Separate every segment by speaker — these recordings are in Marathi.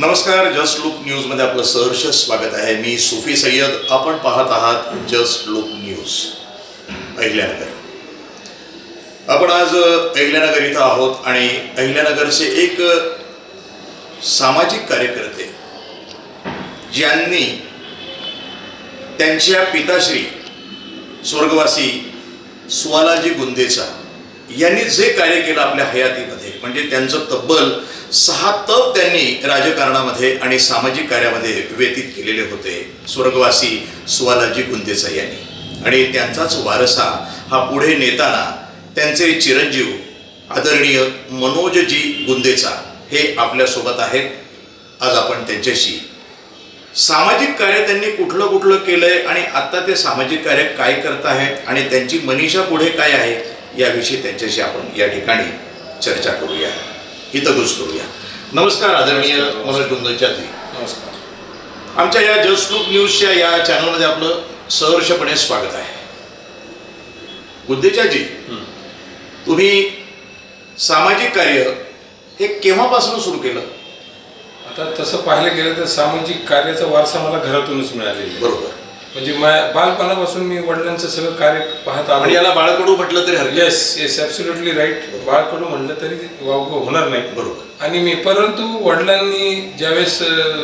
Speaker 1: नमस्कार जस्ट लुक न्यूजमध्ये आपलं सहर्ष स्वागत आहे. मी सुफी सय्यद. आपण पाहत आहात जस्ट लुक न्यूज अहिल्यानगर. आपण आज अहिल्यानगर इथं आहोत आणि अहिल्यानगरचे एक सामाजिक कार्यकर्ते ज्यांनी त्यांच्या पिताश्री स्वर्गवासी स्वालाजी गुंदेचा यांनी जे कार्य केलं आपल्या हयातीमध्ये म्हणजे त्यांचं तब्बल सहा तप त्यांनी राजकारणामध्ये आणि सामाजिक कार्यामध्ये व्यतीत केलेले होते स्वर्गवासी सुवालाजी गुंदेचा यांनी. आणि त्यांचाच वारसा हा पुढे नेताना त्यांचे चिरंजीव आदरणीय मनोजजी गुंदेचा हे आपल्यासोबत आहेत. आज आपण त्यांच्याशी सामाजिक कार्य त्यांनी कुठलं कुठलं केलंय आणि आता ते सामाजिक कार्य काय करत आहेत आणि त्यांची मनीषा पुढे काय आहे याविषयी त्यांच्याशी आपण या ठिकाणी चर्चा करूया. हितगुज करूया. नमस्कार आदरणीय मनोज गुंदचाजी
Speaker 2: नमस्कार.
Speaker 1: आमच्या या जस्ट लुक न्यूजच्या या चॅनलमध्ये आपलं सहर्षपणे स्वागत आहे. गुंदेचाजी तुम्ही सामाजिक कार्य हे केव्हापासून सुरू केलं?
Speaker 2: आता तसं पाहायला गेलं तर सामाजिक कार्याचा वारसा मला घरातूनच मिळालेला.
Speaker 1: बरोबर.
Speaker 2: म्हणजे बालपणापासून मी वडिलांचं सगळं कार्य पाहत
Speaker 1: आणि
Speaker 2: आलो
Speaker 1: याला बाळकडू म्हटलं तरी हरकत
Speaker 2: येस येस ॲब्सोल्युटली राईट बाळकडू म्हणलं तरी वावगं होणार नाही.
Speaker 1: बरोबर.
Speaker 2: आणि मी परंतु वडिलांनी ज्यावेळेस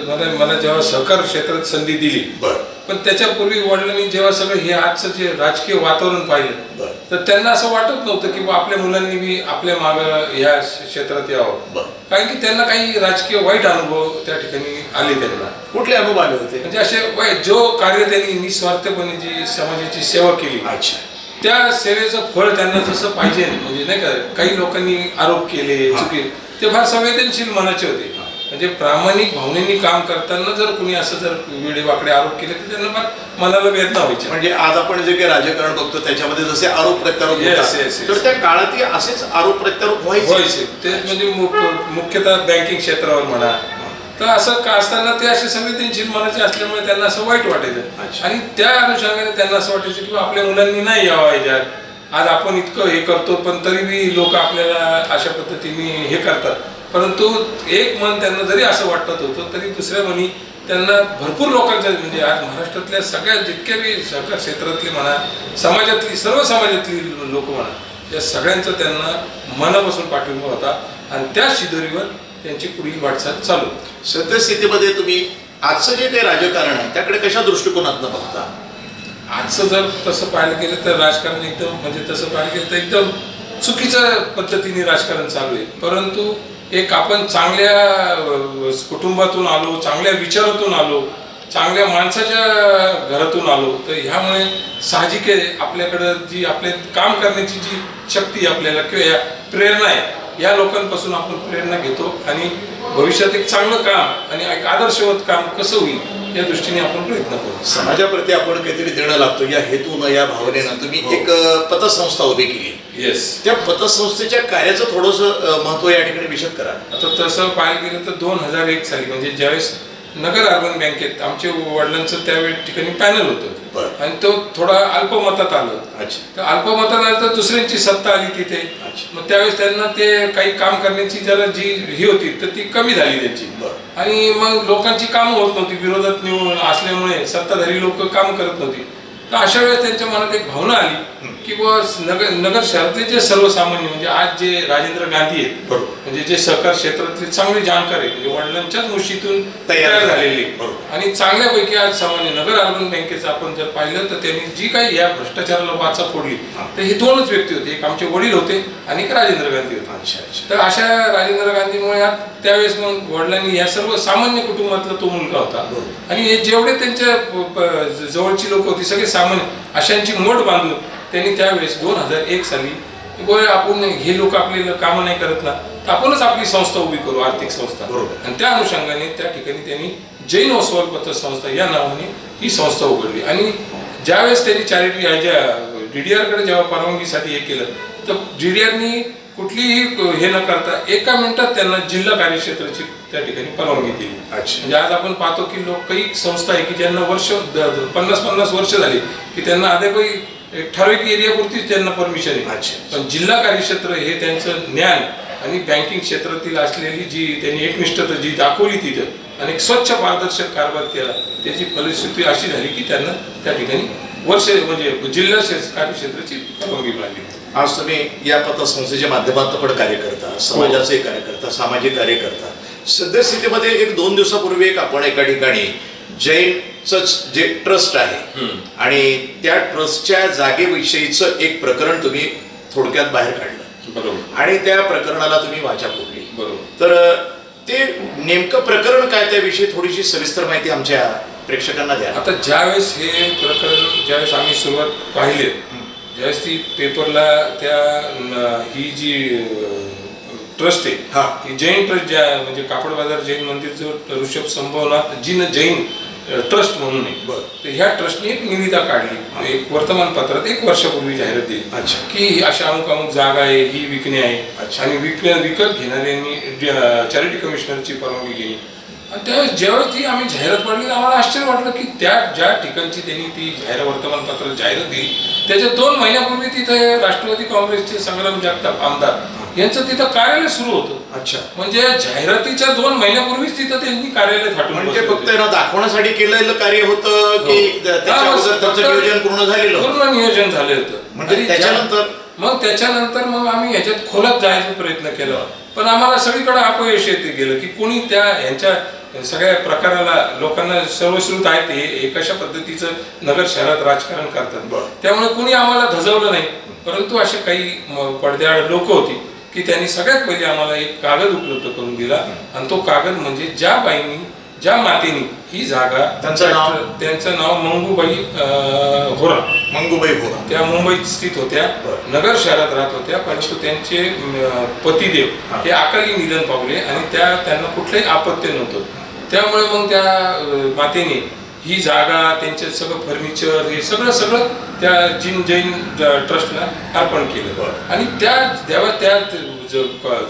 Speaker 2: मला मला जेव्हा सहकार क्षेत्रात संधी दिली
Speaker 1: बरं.
Speaker 2: पण त्याच्यापूर्वी वडिलांनी जेव्हा सगळं हे आजचं जे राजकीय वातावरण पाहिलं तर त्यांना असं वाटत नव्हतं की आपल्या मुलांनी बी आपल्या मागं ह्या क्षेत्रात यावं. कारण की त्यांना काही राजकीय वाईट अनुभव त्या ठिकाणी आले त्यांना.
Speaker 1: कुठले अनुभव आले होते?
Speaker 2: म्हणजे असे जो कार्य त्यांनी निस्वार्थपणे जी समाजाची सेवा केली
Speaker 1: अच्छा.
Speaker 2: त्या सेवेचं फळ त्यांना जसं पाहिजे म्हणजे नाही का काही लोकांनी आरोप केले. चुकी ते फार संवेदनशील मनाचे होते. म्हणजे प्रामाणिक भावनेनी काम करताना जर कुणी असं जर वेडे वाकडे आरोप केले तर त्यांना फार मनाला वेदना व्हायच्या.
Speaker 1: म्हणजे आज आपण जे काही राजकारण बघतो त्याच्यामध्ये जसे आरोप प्रत्यारोप
Speaker 2: Yes,
Speaker 1: होतात,
Speaker 2: yes, yes.
Speaker 1: तर त्या काळातही असेच आरोप प्रत्यारोप व्हायचे.
Speaker 2: व्हायचे. ते म्हणजे मु- मुख्यतः बँकिंग क्षेत्रावर म्हणा. तर असं का असताना ते असे संवेदनशील मनाचे असल्यामुळे त्यांना असं वाईट वाटायचं.
Speaker 1: अच्छा.
Speaker 2: आणि त्या अनुषंगाने त्यांना असं वाटायचं की बा आपल्या मुलांनी नाही यावं याच्यात आज आपण इतकं हे करतो पण तरी बी लोक आपल्याला अशा पद्धतीने हे करतात. परंतु एक मन त्यांना जरी असं वाटत होतं तरी दुसऱ्या मनी त्यांना भरपूर लोकांच्या म्हणजे आज महाराष्ट्रातल्या सगळ्या जितक्या बी सहकार क्षेत्रातली म्हणा समाजातली सर्व समाजातली लोक म्हणा या सगळ्यांचा त्यांना मनापासून पाठिंबा होता आणि त्या शिदोरीवर त्यांची पुढील वाटचाल चालू
Speaker 1: सद्यस्थितीमध्ये तुम्ही आजचं जे काही राजकारण आहे त्याकडे कशा दृष्टिकोनातनं बघता?
Speaker 2: आजचं जर तसं पाहायला गेलं तर राजकारण एकदम म्हणजे तसं पाहायला गेलं तर एकदम चुकीच्या पद्धतीने राजकारण चालू आहे. परंतु एक आपण चांगल्या कुटुंबातून आलो चांगल्या विचारातून आलो चांगल्या माणसाच्या घरातून आलो तर ह्यामुळे साहजिक आहे आपल्याकडं जी आपले काम करण्याची जी शक्ती आपल्याला किंवा या प्रेरणा आहे या लोकांपासून आपण प्रेरणा घेतो आणि भविष्यात एक चांगलं काम आणि एक आदर्शवत काम कसं होईल? या दृष्टीने आपण प्रयत्न करू.
Speaker 1: समाजाप्रती आपण काहीतरी देणं लागतो. या हेतूनं या भावनेनं तुम्ही
Speaker 2: हो.
Speaker 1: एक पतसंस्था उभी केली.
Speaker 2: येस
Speaker 1: त्या पतसंस्थेच्या कार्याचं थोडंसं महत्त्व या ठिकाणी विशद करा.
Speaker 2: आता तसं पाहायला गेलं तर दोन हजार एक साली म्हणजे ज्यावेळेस नगर अर्बन बँकेत आमच्या वडिलांचं त्यावेळी ठिकाणी पॅनल होतं आणि तो थोडा अल्पमतात आलं
Speaker 1: अच्छा.
Speaker 2: तर अल्पमतात आलं तर दुसऱ्यांची सत्ता आली तिथे. मग त्यावेळेस त्यांना ते काही काम करण्याची जरा जी ही होती तर ती कमी झाली त्यांची.
Speaker 1: बरं.
Speaker 2: आणि मग लोकांची कामं होत नव्हती विरोधात निवडून असल्यामुळे सत्ताधारी लोक काम करत नव्हती. तर अशा वेळेस त्यांच्या मनात एक भावना आली की बुवा नगर नगर शहरातले जे सर्वसामान्य म्हणजे आज जे राजेंद्र गांधी आहेत म्हणजे जे सहकार क्षेत्रातले चांगले जाणकार आहेत म्हणजे वडिलांच्याच मुशीतून
Speaker 1: तयार
Speaker 2: तयार
Speaker 1: झाले.
Speaker 2: झालेले. आणि चांगल्यापैकी आज सामान्य नगर अर्बन बँकेचं आपण जर पाहिलं तर त्यांनी जी काही या भ्रष्टाचाराला वाचा फोडली
Speaker 1: हा.
Speaker 2: तर हे दोनच व्यक्ती होते एक आमचे वडील होते आणि एक राजेंद्र गांधी होते तर अशा राजेंद्र गांधीमुळे आज त्यावेळेस मग वडिलांनी या सर्व सामान्य कुटुंबातला तो मुलगा होता. आणि हे जेवढे त्यांच्या जवळची लोक होती सगळे सामान्य अशांची मोठ बांधून त्यांनी त्यावेळेस दोन हजार एक साली गोय आपण हे लोक आपल्याला कामं नाही करत ना तर आपणच आपली संस्था उभी करू आर्थिक संस्था
Speaker 1: बरोबर.
Speaker 2: आणि त्या अनुषंगाने त्या ठिकाणी त्यांनी जैन ओसवाल पतसंस्था या नावाने ही संस्था उघडली आणि ज्यावेळेस त्यांनी चॅरिटी डी डी आरकडे जेव्हा परवानगीसाठी हे केलं तर डी डी आरनी कुठलीही हे न करता एका मिनिटात त्यांना जिल्हा कार्यक्षेत्राची त्या ठिकाणी परवानगी दिली.
Speaker 1: अच्छा.
Speaker 2: म्हणजे आज आपण पाहतो की लोक काही संस्था आहे की ज्यांना वर्ष पन्नास पन्नास वर्ष झाली की त्यांना अद्यापही एक ठराविक एरियापुरतीच त्यांना परमिशन आहे.
Speaker 1: अच्छा.
Speaker 2: पण जिल्हा कार्यक्षेत्र हे त्यांचं ज्ञान आणि बँकिंग क्षेत्रातील असलेली जी त्यांनी एकनिष्ठता जी दाखवली तिथं आणि एक स्वच्छ पारदर्शक कारभार केला त्याची फलश्रुती अशी झाली की त्यांना त्या ठिकाणी वर्ष म्हणजे जिल्हा कार्यक्षेत्राची परवानगी मिळाली.
Speaker 1: आज तुम्ही या पतसंस्थेच्या माध्यमातून पण कार्य करता समाजाचे कार्य करता सामाजिक कार्य करता सद्यस्थितीमध्ये एक दोन दिवसापूर्वी एक आपण एका ठिकाणी जैनच जे ट्रस्ट आहे. आणि त्या ट्रस्टच्या जागेविषयीचं एक प्रकरण तुम्ही थोडक्यात बाहेर काढलं.
Speaker 2: बरोबर.
Speaker 1: आणि त्या प्रकरणाला तुम्ही वाचा फोडली.
Speaker 2: बरोबर.
Speaker 1: तर ते नेमकं प्रकरण काय त्याविषयी थोडीशी सविस्तर माहिती आमच्या प्रेक्षकांना द्या.
Speaker 2: आता ज्यावेळेस हे प्रकरण ज्यावेळेस आम्ही सुरुवात पाहिले ज्यावेळेस ती पेपरला त्या ही जी ट्रस्ट. आहे ही जैन ट्रस्ट ज्या म्हणजे कापड बाजार जैन मंदिर जो ऋषभ संभवनाथ जिन जैन ट्रस्ट म्हणून आहे. तर ह्या ट्रस्टने एक निविदा काढली एक वर्तमानपत्रात एक वर्षापूर्वी जाहिरात दिली
Speaker 1: अच्छा.
Speaker 2: की अशा अमुक अमुक जागा आहे ही विकणे आहे
Speaker 1: अच्छा.
Speaker 2: आणि विक विकत घेणाऱ्यांनी चॅरिटी कमिशनरची परवानगी घेणे त्यावेळेस ज्यावेळेस ती आम्ही जाहिरात पडली आम्हाला आश्चर्य वाटलं की त्या ज्या ठिकाणची त्यांनी ती जाहिरात वर्तमानपत्रात जाहिरात दिली त्याच्या दोन महिन्यापूर्वी तिथे राष्ट्रवादी काँग्रेसचे संग्राम जगताप आमदार यांचं तिथं कार्यालय सुरू होतं
Speaker 1: अच्छा
Speaker 2: म्हणजे जाहिरातीच्या दोन महिन्यापूर्वीच तिथं त्यांनी कार्यालय थाटून
Speaker 1: म्हणजे फक्त दाखवण्यासाठी केलेलं कार्य होतं की
Speaker 2: हो.
Speaker 1: नियोजन पूर्ण झालेलं?
Speaker 2: पूर्ण नियोजन झालं होतं
Speaker 1: म्हणजे त्याच्यानंतर?
Speaker 2: मग त्याच्यानंतर मग आम्ही ह्याच्यात खोलात जायचा प्रयत्न केला. पण आम्हाला सगळीकडे अपयश येते गेलं की कोणी त्या ह्यांच्या सगळ्या प्रकाराला लोकांना सर्वश्रुत आहे ते हे कशा पद्धतीचं नगर शहरात राजकारण करतात. त्यामुळे कोणी आम्हाला धजवलं नाही. परंतु असे काही पडद्याआड लोक होती की त्यांनी सगळ्यात पहिले आम्हाला एक कागद उपलब्ध करून दिला. आणि तो कागद म्हणजे ज्या बाईंनी ज्या मातेनी ही जागा
Speaker 1: त्यांचं नाव?
Speaker 2: त्यांचं नाव मंगूबाई होरा
Speaker 1: मंगूबाई भोरा
Speaker 2: त्या मुंबईत स्थित होत्या. नगर शहरात राहत होत्या परंतु त्यांचे पतिदेव
Speaker 1: हा.
Speaker 2: अकाली निधन पावले आणि त्या त्यांना कुठलंही आपत्य नव्हतं त्यामुळे मग त्या मातेने ही जागा त्यांचे सगळं फर्निचर हे सगळं सगळं त्या जिन जैन ट्रस्टला अर्पण केलं. आणि त्या जेव्हा त्या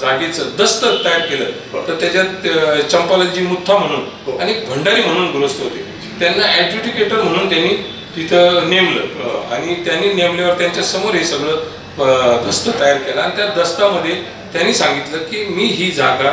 Speaker 2: जागेचं दस्त तयार केलं. तर त्याच्यात चंपालाजी
Speaker 1: हो.
Speaker 2: म्हणून आणि भंडारी म्हणून ग्रस्त होते त्यांना ॲडज्युडिकेटर म्हणून त्यांनी तिथं नेमलं आणि त्यांनी नेमल्यावर त्यांच्यासमोर हे सगळं दस्त तयार केलं आणि त्या दस्तामध्ये त्यांनी सांगितलं की मी ही जागा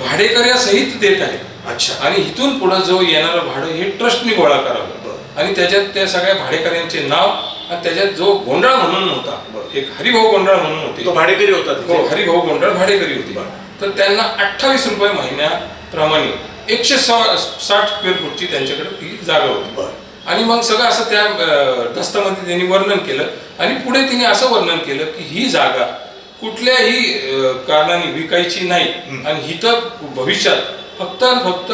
Speaker 2: भाडेकऱ्यासहित देत आहे
Speaker 1: अच्छा.
Speaker 2: आणि इथून पुढे जो येणारं भाडं हे ट्रस्टनी गोळा करावं. आणि त्याच्यात त्या सगळ्या भाडेकऱ्यांचे नाव आणि त्याच्यात जो गोंधळ म्हणून होता. एक हरिभाऊ गोंधळ म्हणून होते.
Speaker 1: तो भाडेकरी होता
Speaker 2: हो हरिभाऊ गोंधळ भाडेकरी होते. तर त्यांना अठ्ठावीस रुपये महिन्याप्रमाणे एकशे सा- साठ स्क्वेअर फूटची त्यांच्याकडे ती जागा होती.
Speaker 1: बरं.
Speaker 2: आणि मग सगळं असं त्या दस्तामध्ये त्यांनी वर्णन केलं. आणि पुढे तिने असं वर्णन केलं की ही जागा कुठल्याही कारणाने विकायची नाही. आणि हिथं भविष्यात फक्त आणि फक्त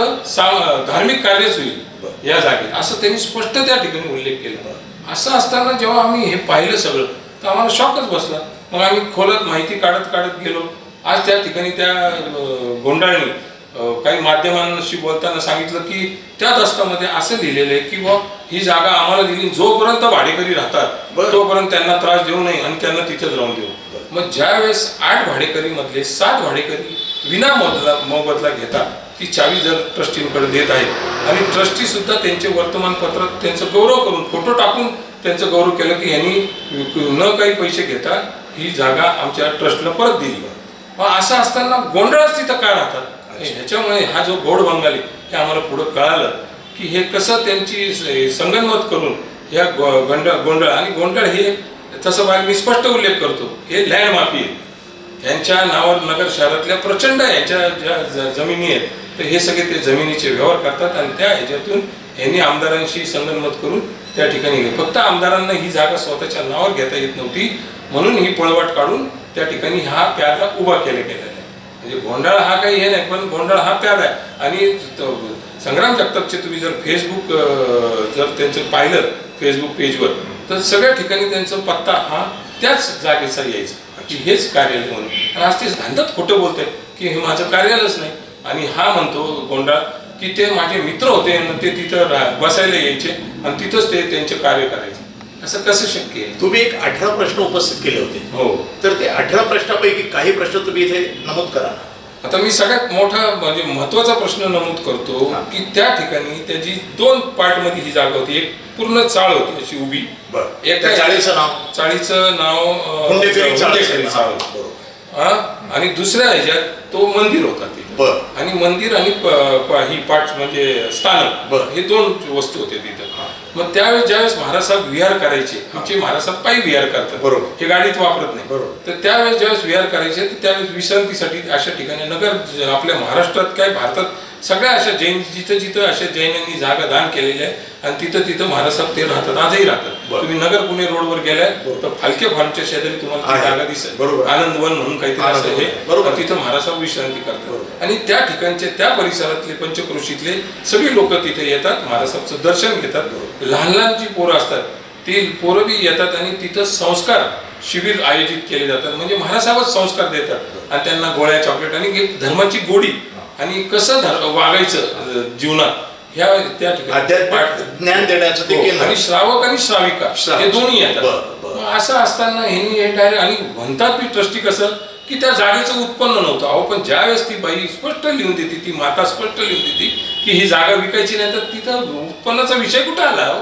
Speaker 2: धार्मिक कार्यच होईल. या जागेत. असं त्यांनी स्पष्ट त्या ठिकाणी उल्लेख केला. असं असताना जेव्हा आम्ही हे पाहिलं सगळं तर आम्हाला शॉकच बसला. मग आम्ही खोलत माहिती काढत काढत गेलो. आज त्या ठिकाणी त्या अं, काही माध्यमांशी बोलताना सांगितलं की त्या दस्तामध्ये असं लिहिलेलं आहे की बुवा ही जागा आम्हाला दिली. जोपर्यंत भाडेकरी राहतात. तोपर्यंत त्यांना त्रास देऊ नये आणि त्यांना तिथेच राहून देऊ. मग ज्या वेळेस आठ भाडेकरी मधले सात भाडेकरी विना मोबदला मोबदला घेता ती चावी जर ट्रस्टींकडे देत आहेत. आणि ट्रस्टी सुद्धा त्यांचे वर्तमानपत्रात त्यांचं गौरव करून फोटो टाकून त्यांचं गौरव केलं की यांनी न काही पैसे घेता ही जागा आमच्या ट्रस्टला परत दिली. मग असं असताना गोंधळच तिथं का राहतात? ह्याच्यामुळे हा जो गोड बंगाली हे आम्हाला पुढं कळालं की हे कसं त्यांची संगनमत करून ह्या गो- गोंधळ गोंधळ आणि गोंधळ हे तसं बाहेर मी स्पष्ट उल्लेख करतो हे लँड माफी आहे. त्यांच्या नावावर नगर शहरातल्या प्रचंड यांच्या ज्या जमिनी आहेत तर हे सगळे ते जमिनीचे व्यवहार करतात आणि त्या ह्याच्यातून यांनी आमदारांशी संगनमत करून त्या ठिकाणी गेले. फक्त आमदारांना ही जागा स्वतःच्या नावावर घेता येत नव्हती म्हणून ही पळवाट काढून त्या ठिकाणी हा प्यादा उभा केला गेलेला आहे. म्हणजे गोंडाळा हा काही हे नाही पण गोंधळ हा प्यादा आहे. आणि संग्राम जगतापचे तुम्ही जर फेसबुक जर त्यांचं पाहिलं फेसबुक पेजवर तर सगळ्या ठिकाणी त्यांचा पत्ता हा त्याच जागेचा यायचा. हेच कार्यालय म्हणून. आणि आज ते घांतात खोटं बोलत की हे माझं कार्यालयच नाही. आणि हा म्हणतो गोंधळ की ते माझे मित्र होते आणि ते तिथं बसायला यायचे आणि तिथंच ते त्यांचे कार्य करायचे. असं कसं शक्य आहे?
Speaker 1: तुम्ही एक अठरा प्रश्न उपस्थित केले होते.
Speaker 2: हो.
Speaker 1: तर ते अठरा प्रश्नापैकी काही प्रश्न तुम्ही इथे नमूद करा
Speaker 2: आता मी सगळ्यात मोठा म्हणजे महत्त्वाचा प्रश्न नमूद करतो. की त्या ठिकाणी त्याची दोन पार्टमध्ये ही जागा होती. एक पूर्ण चाळ होती अशी उभी. एका
Speaker 1: चाळीचं नाव?
Speaker 2: चाळीचं नाव
Speaker 1: चाळ.
Speaker 2: आणि दुसऱ्या ह्याच्यात तो मंदिर होता तिथे.
Speaker 1: बर.
Speaker 2: आणि मंदिर आणि प- प- ही पाठ म्हणजे स्थानक
Speaker 1: बरं.
Speaker 2: हे दोन वस्तू होते तिथं. मग त्यावेळेस ज्यावेळेस महाराज साहेब विहार करायचे आमचे महाराज साहेब पायी विहार करतात.
Speaker 1: बरोबर.
Speaker 2: हे गाडीत वापरत नाही.
Speaker 1: बरोबर.
Speaker 2: तर त्यावेळेस ज्यावेळेस विहार करायचे तर त्यावेळेस विश्रांतीसाठी अशा ठिकाणी नगर ज- आपल्या महाराष्ट्रात काय भारतात सगळ्या अशा जैन जिथं जिथं अशा जैनांनी जागा दान केलेली आहे आणि तिथं तिथं महाराज साहेब ते राहतात. आजही राहतात.
Speaker 1: बरं.
Speaker 2: तुम्ही नगर पुणे रोडवर गेलाय तर फालके फार्मच्या शेजारी तुम्हाला ती
Speaker 1: आहे.
Speaker 2: जागा दिसेल.
Speaker 1: बरोबर.
Speaker 2: आनंदवन म्हणून काहीतरी. असं हे
Speaker 1: बरोबर.
Speaker 2: तर तिथं महाराज साहेब विश्रांती करतात.
Speaker 1: बरोबर.
Speaker 2: आणि त्या ठिकाणचे त्या परिसरातले पंचक्रोशीतले सगळे लोक तिथे येतात महाराजांचं दर्शन घेतात. लहान लहान जी पोरं असतात ती पोरं बी येतात आणि तिथं संस्कार शिबिर आयोजित केले जातात. म्हणजे महाराजांच संस्कार देतात. आणि त्यांना गोळ्या चॉकलेट आणि एक धर्माची गोडी. आणि कसं धर- वागायचं अं, जीवनात? ह्या त्या ठिकाणी
Speaker 1: ज्ञान देण्याचं ते
Speaker 2: हो,
Speaker 1: केंद्र
Speaker 2: आणि श्रावक आणि श्राविका. हे दोन्ही येतात. असं असताना ह्यांनी हे डायरेक्ट आणि म्हणतात मी ट्रस्टी कसं की त्या जागेचं उत्पन्न नव्हतं. अहो पण ज्यावेळेस ती बाई स्पष्ट लिहून देते ती माता स्पष्ट लिहून देते की ही जागा विकायची नाही तर तिथं उत्पन्नाचा विषय कुठं आला?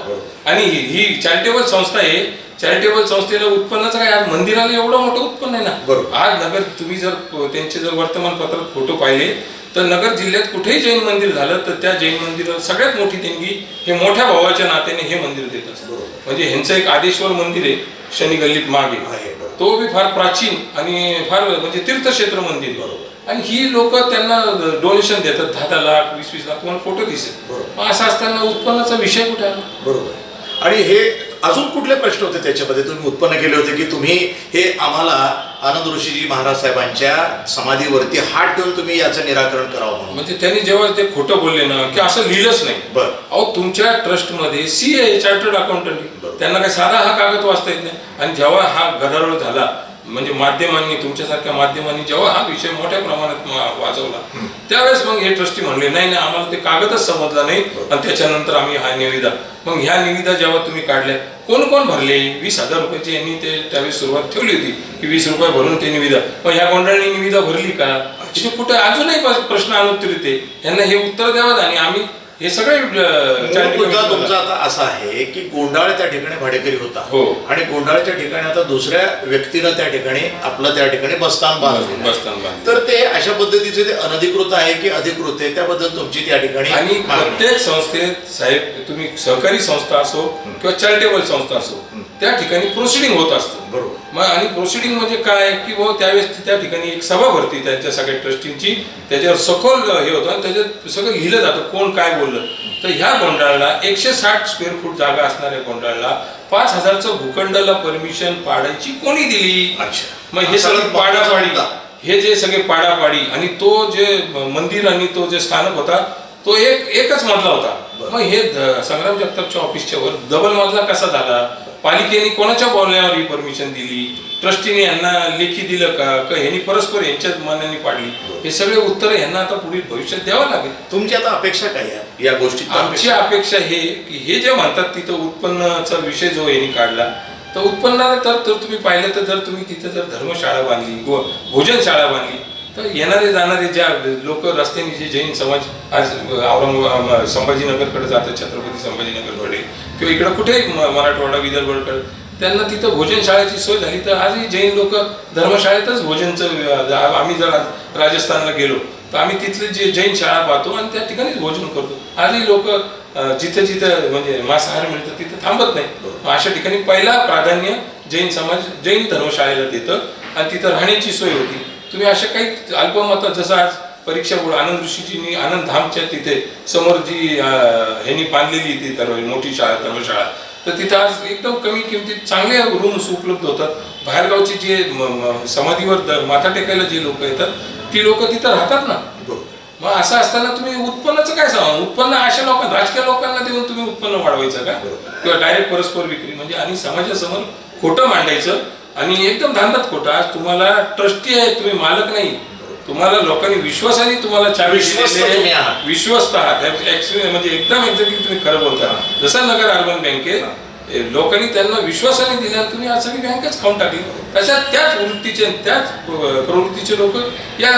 Speaker 2: आणि ही ही चॅरिटेबल संस्था आहे. चॅरिटेबल संस्थेला उत्पन्नाचं काय? आज मंदिराला एवढं मोठं उत्पन्न आहे ना.
Speaker 1: बरोबर.
Speaker 2: आज नगर तुम्ही जर त्यांचे जर वर्तमानपत्रात फोटो पाहिले तर नगर जिल्ह्यात कुठेही जैन मंदिर झालं तर त्या जैन मंदिरात सगळ्यात मोठी देणगी हे मोठ्या भावाच्या नात्याने हे मंदिर देत असतं. म्हणजे ह्यांचं एक आदेश्वर मंदिर आहे शनी गल्लीत मागे. तो बी फार प्राचीन आणि फार म्हणजे तीर्थक्षेत्र मंदिर.
Speaker 1: बरोबर.
Speaker 2: आणि ही लोक त्यांना डोनेशन देतात दहा दहा लाख वीस वीस लाख तुम्हाला फोटो दिसेल असं असताना उत्पन्नाचा विषय कुठे आला
Speaker 1: बरोबर आणि हे अजून कुठले प्रश्न होते त्याच्यामध्ये? तुम्ही उत्पन्न केले होते की तुम्ही हे आम्हाला आनंद ऋषीजी महाराज साहेबांच्या समाधीवरती हात ठेवून तुम्ही याचं निराकरण करावं म्हणून.
Speaker 2: म्हणजे त्यांनी जेव्हा ते खोटं बोलले ना की असं लिहिलंच नाही.
Speaker 1: बर.
Speaker 2: अहो तुमच्या ट्रस्टमध्ये सी ए चार्टर्ड अकाउंटंट. त्यांना काय साधा हा कागद वाचता येत नाही. आणि जेव्हा हा गदारोळ झाला म्हणजे माध्यमांनी तुमच्यासारख्या माध्यमांनी जेव्हा हा विषय मोठ्या प्रमाणात वाजवला त्यावेळेस मग हे ट्रस्टी म्हणले नाही नाही आम्हाला ते कागदच समजला नाही. आणि त्याच्यानंतर आम्ही हा निविदा मग ह्या निविदा जेव्हा तुम्ही काढल्या कोण कोण भरले? वीस हजार रुपयाची यांनी ते त्यावेळेस सुरुवात ठेवली होती की वीस रुपये भरून ते निविदा. मग ह्या गोंधळाने निविदा भरली का? कुठे अजूनही प्रश्न अनुत्तरित आहे यांना हे उत्तर द्यावं आणि आम्ही हे सगळे
Speaker 1: मुद्दा तुमचा आता असा आहे की गोंडाळ त्या ठिकाणी भाडेकरी होता
Speaker 2: हो.
Speaker 1: आणि गोंडाळच्या ठिकाणी आता दुसऱ्या व्यक्तीनं त्या ठिकाणी आपलं त्या ठिकाणी बस्तान बांधलेलं. तर ते अशा पद्धतीचे ते अनधिकृत आहे की अधिकृत आहे त्याबद्दल तुमची त्या ठिकाणी
Speaker 2: आणि. प्रत्येक संस्थेत साहेब तुम्ही सहकारी संस्था असो किंवा चॅरिटेबल संस्था असो त्या ठिकाणी प्रोसिडिंग होत असतं.
Speaker 1: बरोबर.
Speaker 2: मग आणि प्रोसिडिंग म्हणजे काय? की बुवा त्यावेळेस त्या ठिकाणी एक सभा भरती त्यांच्या सगळ्या ट्रस्टींची. त्याच्यावर सखोल हे होतं आणि त्याच्यात सगळं लिहिलं जातं कोण काय बोललं. तर ह्या गोंडाळला एकशे साठ स्क्वेअर फूट जागा असणाऱ्या गोंडाळला पाच हजारचं भूखंडाला परमिशन पाडायची कोणी दिली?
Speaker 1: अच्छा.
Speaker 2: मग हे सगळे पाडापाडी. हे जे सगळे पाडापाडी आणि तो जे मंदिर आणि तो जे स्थानक होता तो एक एकच मजला होता. मग हे संग्राम जगतापच्या ऑफिसच्या वर डबल मजला कसा झाला? पालिकेने कोणाच्या बोलण्यावर ही परमिशन दिली? ट्रस्टीने यांना लेखी दिलं का? का ह्यांनी परस्पर यांच्याच मान्याने पाडली? हे सगळे उत्तर यांना आता पुढील भविष्यात द्यावं लागेल.
Speaker 1: तुमची आता अपेक्षा काय आहे? या गोष्टीत
Speaker 2: आमची अपेक्षा हे की हे जे म्हणतात तिथं उत्पन्नाचा विषय जो यांनी काढला तर उत्पन्नाला तर तर तुम्ही पाहिलं तर जर तुम्ही तिथं जर धर्मशाळा बांधली व भोजनशाळा बांधली तर येणारे जाणारे ज्या लोक रस्त्याने जे जैन समाज आज औरंगाबाद संभाजीनगरकडे जातात छत्रपती संभाजीनगरकडे किंवा इकडं कुठेही मराठवाडा विदर्भाकडे त्यांना तिथं भोजनशाळेची सोय झाली. तर आजही जैन लोक धर्मशाळेतच भोजनचं आम्ही जर राजस्थानला गेलो तर आम्ही तिथले जे जैन शाळा पाहतो आणि त्या ठिकाणीच भोजन करतो. आजही लोक जिथं जिथं म्हणजे मांसाहार मिळतं तिथं थांबत नाही. अशा ठिकाणी पहिला प्राधान्य जैन समाज जैन धर्मशाळेला देतं आणि तिथं राहण्याची सोय होती. तुम्ही अशा काही अल्पमतात जसं आज परीक्षा बोर्ड आनंद ऋषीजींनी आनंद धामच्या तिथे समोर जी ह्यांनी बांधलेली ती तर मोठी शाळा धर्मशाळा. तर तिथं आज एकदम कमी किमतीत चांगले रूम्स उपलब्ध होतात. बाहेरगावची जे समाधीवर माथा टेकायला जे लोक येतात ती लोक तिथं राहतात ना. मग असं असताना तुम्ही उत्पन्नाचं काय सांगा? उत्पन्न अशा लोकांना राजकीय लोकांना देऊन तुम्ही उत्पन्न वाढवायचं का. किंवा डायरेक्ट परस्पर विक्री म्हणजे आणि समाजासमोर खोटं मांडायचं आणि एकदम धांदत खोटं. आज तुम्हाला ट्रस्टी आहे तुम्ही मालक नाही. तुम्हाला लोकांनी विश्वासाने तुम्हाला चावी
Speaker 1: विश्वस्त
Speaker 2: दिलेली आहे.
Speaker 1: तुम्ही आहात.
Speaker 2: विश्वस्त आहात. Actually म्हणजे एकदम एक्झॅक्टली तुम्ही खरं बोलता. जसं नगर अर्बन बँकेत ए, लोकांनी त्यांना विश्वासाने दिला आणि तुम्ही आज सगळी बँकच खाऊन टाकली. तशा त्याच वृत्तीचे त्याच अ, प्रवृत्तीचे लोक या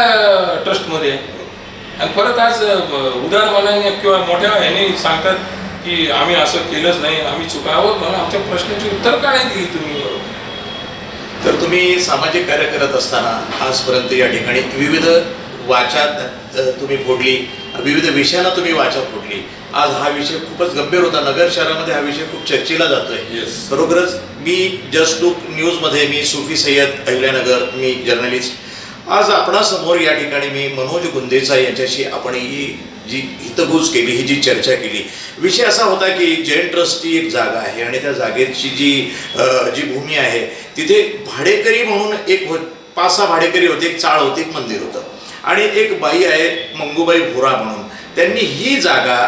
Speaker 2: ट्रस्टमध्ये आहे. आणि परत आज अ, उदार मनाने किंवा मोठ्या ह्याने सांगतात की आम्ही असं केलंच नाही आम्ही चुकावं. म्हणून आमच्या प्रश्नाची उत्तर का नाही दिली तुम्ही.
Speaker 1: तर तुम्ही सामाजिक कार्य करत असताना आजपर्यंत या ठिकाणी विविध वाचा तुम्ही फोडली विविध विषयांना तुम्ही वाचा फोडली. आज हा विषय खूपच गंभीर होता. नगर शहरामध्ये हा विषय खूप चर्चेला जातोय.
Speaker 2: Yes.
Speaker 1: खरोखरच मी जस्ट लुक न्यूजमध्ये मी सुफी सय्यद अहिल्यानगर मी जर्नलिस्ट. आज आपणासमोर या ठिकाणी मी मनोज गुंदेचा यांच्याशी आपण ही जी हितभूज केली ही जी चर्चा केली. विषय असा होता की जैन ट्रस्टची एक जागा आहे आणि त्या जागेची जी जी भूमी आहे तिथे भाडेकरी म्हणून एक हो पाच सहा भाडेकरी होते एक चाळ होती एक मंदिर होतं. आणि एक बाई आहे मंगूबाई भोरा म्हणून. त्यांनी ही जागा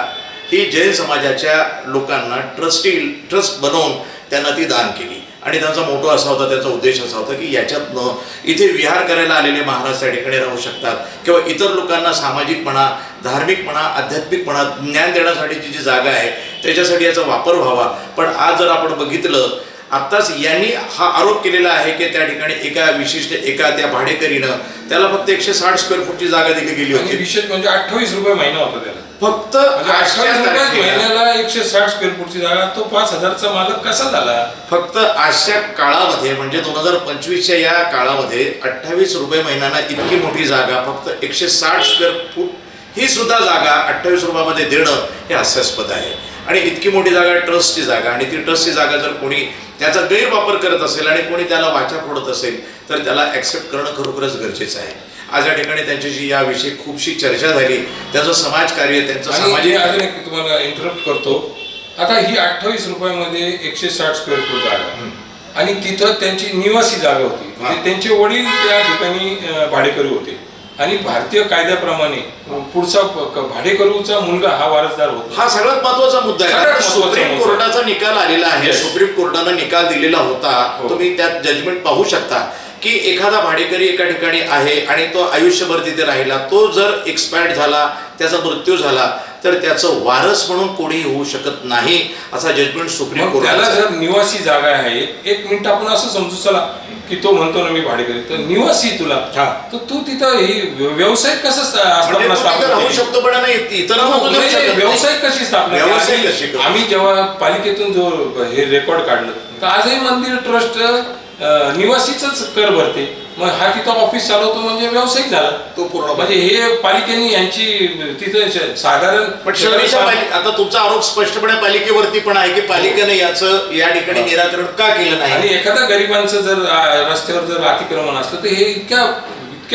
Speaker 1: ही जैन समाजाच्या लोकांना ट्रस्टी ट्रस्ट बनवून त्यांना ती दान केली. आणि त्यांचा मोठा असा होता त्यांचा उद्देश असा होता की याच्यातनं इथे विहार करायला आलेले महाराज त्या ठिकाणी राहू शकतात. किंवा इतर लोकांना सामाजिकपणा धार्मिकपणा आध्यात्मिकपणा ज्ञान देण्यासाठीची जी जागा आहे त्याच्यासाठी याचा वापर व्हावा. पण आज जर आपण बघितलं आत्ताच यांनी हा आरोप केलेला आहे की त्या ठिकाणी एका विशिष्ट एका त्या भाडेकरीनं त्याला फक्त एकशे साठ स्क्वेअर फूटची जागा दिली गेली होती.
Speaker 2: विशेष म्हणजे अठ्ठावीस रुपये महिना होता त्याला.
Speaker 1: फक्त
Speaker 2: म्हणजे
Speaker 1: आजच्या तारखेला-
Speaker 2: महिन्याला एकशे साठ स्क्वेअर फूटची जागा तो पाच हजारचा मालक कसा झाला?
Speaker 1: फक्त आजच्या काळामध्ये म्हणजे दोन हजार पंचवीसच्या या काळामध्ये अठ्ठावीस रुपये महिन्याला इतकी मोठी जागा फक्त एकशे साठ स्क्वेअर फूट ही सुद्धा जागा अठ्ठावीस रुपयामध्ये देणं हे हास्यास्पद आहे. आणि इतकी मोठी जागा ट्रस्टची जागा आणि ती ट्रस्टची जागा जर कोणी त्याचा गैरवापर करत असेल आणि कोणी त्याला वाचा फोडत असेल तर त्याला ॲक्सेप्ट करणं खरोखरच गरजेचं आहे. आज या ठिकाणी त्यांच्याशी याविषयी खूपशी चर्चा झाली त्यांचं समाजकार्य त्यांचं सामाजिक
Speaker 2: अजून एक तुम्हाला इंटरप्ट करतो. आता ही अठ्ठावीस रुपयामध्ये एकशे साठ स्क्वेअर फूट जागा आणि तिथं त्यांची निवासी जागा होती. म्हणजे त्यांचे वडील त्या ठिकाणी भाडेकरू होते. आणि भारतीय कायद्याप्रमाणे पुढचा भाडेकरूचा मुलगा हा वारसदार होता.
Speaker 1: हा सगळ्यात महत्त्वाचा मुद्दा आहे. सुप्रीम. कोर्टाचा निकाल आलेला आहे. सुप्रीम कोर्टानं निकाल दिलेला होता.
Speaker 2: हो.
Speaker 1: तुम्ही त्यात जजमेंट पाहू शकता. की एखादा भाडेकरी एका ठिकाणी आहे आणि तो आयुष्यभर तिथे राहिला तो जर एक्सपायर्ड झाला त्याचा मृत्यू झाला तर त्याचं वारस म्हणून कोणी होऊ शकत नाही असा जजमेंट सुप्रीम
Speaker 2: मग त्याला जर निवासी जागा आहे एक मिनिट आपण असं समजू चला की तो म्हणतो ना मी भाडेकरी तर निवासी तुला
Speaker 1: हा.
Speaker 2: तर तू तिथं ही व्यवसाय कसं
Speaker 1: म्हणजे राहू शकतो पण नाही
Speaker 2: नाही, व्यवसाय कशी स्थापना? आम्ही जेव्हा पालिकेतून जो हे रेकॉर्ड काढलं तर आजही मंदिर ट्रस्ट निवासीच कर भरते. मग हा तिथं ऑफिस चालवतो म्हणजे व्यावसायिक झाला.
Speaker 1: तो पूर्ण
Speaker 2: म्हणजे हे पालिकेने यांची तिथं साधारण
Speaker 1: पण शहरीच्या पालिके आता तुमचा आरोप स्पष्टपणे पालिकेवरती पण आहे की पालिकेने याचं या ठिकाणी निराकरण का केलं नाही?
Speaker 2: आणि एखाद्या गरिबांचं जर रस्त्यावर जर अतिक्रमण असलं तर हे इतक्या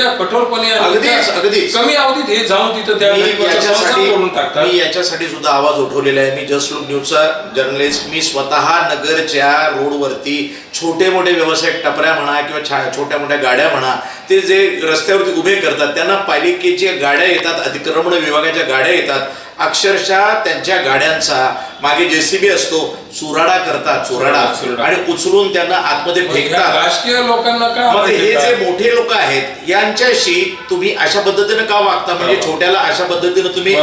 Speaker 2: कठोरपणे आणि
Speaker 1: अगदीच.
Speaker 2: कमी अवधीत हे जाऊन तिथं त्या
Speaker 1: मी याच्यासाठी
Speaker 2: करून टाकतात
Speaker 1: मी याच्यासाठी सुद्धा आवाज उठवलेला आहे मी जस्ट लुक न्यूजचा जर्नलिस्ट मी स्वतः नगरच्या रोडवरती छोटे मोठे व्यावसायिक टपऱ्या म्हणा किंवा छा- छोट्या मोठ्या गाड्या म्हणा ते जे रस्त्यावरती उभे करतात त्यांना पालिकेच्या गाड्या येतात अतिक्रमण विभागाच्या गाड्या येतात अक्षरशः त्यांच्या गाड्यांचा मागे जेसीबी असतो चुराडा करतात चुराडा. आणि उचलून त्यांना आतमध्ये फेकतात
Speaker 2: राजकीय लोकांना का
Speaker 1: मग हे? जे मोठे लोक आहेत यांच्याशी तुम्ही अशा पद्धतीने का वागता म्हणजे. छोट्याला अशा पद्धतीने तुम्ही.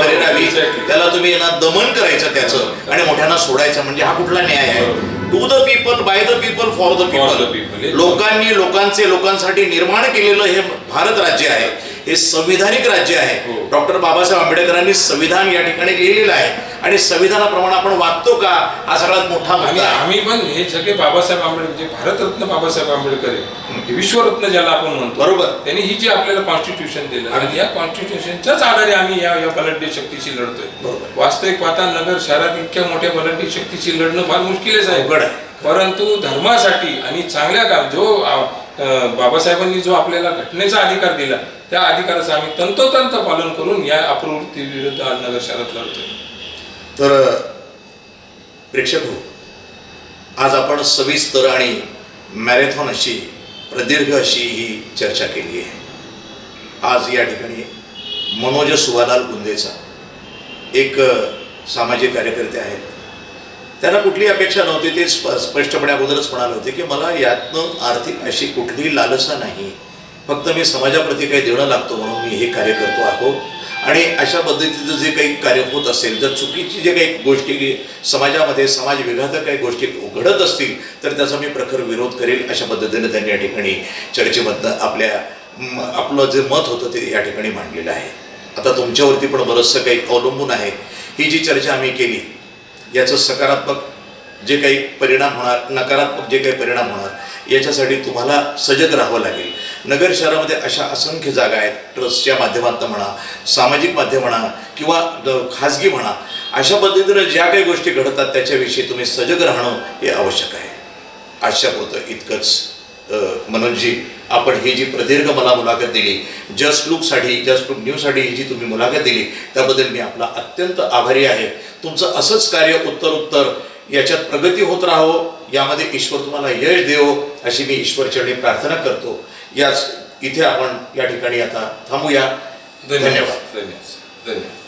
Speaker 1: त्याला तुम्ही दमन करायचं त्याचं. आणि मोठ्यांना सोडायचं म्हणजे हा कुठला न्याय आहे. To the people by the people for the. People लोकांनी लोकांचे लोकांसाठी निर्माण केलेलं हे भारत राज्य आहे हे संविधानिक राज्य आहे
Speaker 2: हो.
Speaker 1: डॉक्टर बाबासाहेब आंबेडकरांनी संविधान या ठिकाणी लिहिलेलं आहे आणि संविधानाप्रमाणे आपण वागतो का हा सगळ्यात मोठा मुद्दा आहे
Speaker 2: आम्ही पण हे सगळे बाबासाहेब आंबेडकर जे भारतरत्न बाबासाहेब आंबेडकर आहे विश्वरत्न ज्याला आपण म्हणतो
Speaker 1: बरोबर.
Speaker 2: त्यांनी ही जी आपल्याला कॉन्स्टिट्यूशन दिलं आणि या कॉन्स्टिट्यूशनच्याच आधारे आम्ही या या बलाढ्य शक्तीशी लढतोय. वास्तविक पाहता नगर शहरात इतक्या मोठ्या बलाढ्य शक्तीशी लढणं फार मुश्किलच आहे. परंतु धर्मासाठी आणि चांगल्या काम जो बाबासाहेबांनी जो आपल्याला घटनेचा अधिकार दिला त्या अधिकाराचं आम्ही तंतोतंत पालन करून या अप्रवृत्ती विरुद्ध आज नगर शहरात लढतोय.
Speaker 1: तर प्रेक्षक हो आज आपण सविस्तर आणि मॅरेथॉन अशी प्रदीर्घ अशी ही चर्चा केली आहे. आज या ठिकाणी मनोज सुभालाल गुंदेचा एक सामाजिक कार्यकर्ते आहेत. त्यांना कुठली अपेक्षा नव्हती ते स्प स्पष्टपणे अगोदरच म्हणाले होते की मला यातनं आर्थिक अशी कुठलीही लालसा नाही. फक्त मी समाजाप्रती काही देणं लागतो म्हणून मी हे कार्य करतो आहो. आणि अशा पद्धतीचं जे काही कार्य होत असेल जर चुकीची जे काही गोष्टी समाजामध्ये समाज विघातक काही गोष्टी घडत असतील तर त्याचा मी प्रखर विरोध करेल अशा पद्धतीने त्यांनी या ठिकाणी चर्चेमधनं आपल्या आपलं जे मत होतं ते या ठिकाणी मांडलेलं आहे. आता तुमच्यावरती पण बरंचसं काही अवलंबून आहे. ही जी चर्चा आम्ही केली याचं सकारात्मक जे काही परिणाम होणार नकारात्मक जे काही परिणाम होणार याच्यासाठी तुम्हाला सजग राहावं लागेल. नगर शहरामध्ये अशा असंख्य जागा आहेत. ट्रस्टच्या माध्यमातून म्हणा सामाजिक माध्यम म्हणा किंवा खाजगी म्हणा अशा पद्धतीनं ज्या काही गोष्टी घडतात त्याच्याविषयी तुम्ही सजग राहणं हे आवश्यक आहे. आजच्यापुरतं इतकंच. अ, मनोजजी आपण ही जी प्रदीर्घ मला मुलाखत दिली जस्ट लुकसाठी जस्ट लुक न्यूजसाठी ही जी तुम्ही मुलाखत दिली त्याबद्दल मी आपला अत्यंत आभारी आहे. तुमचं असंच कार्य उत्तर उत्तर याच्यात प्रगती होत राहो यामध्ये ईश्वर तुम्हाला यश देवो अशी मी ईश्वरचरणी प्रार्थना करतो. याच इथे आपण या ठिकाणी आता थांबूया.
Speaker 2: धन्यवाद.
Speaker 1: धन्यवाद.
Speaker 2: धन्यवाद. धन्यवाद.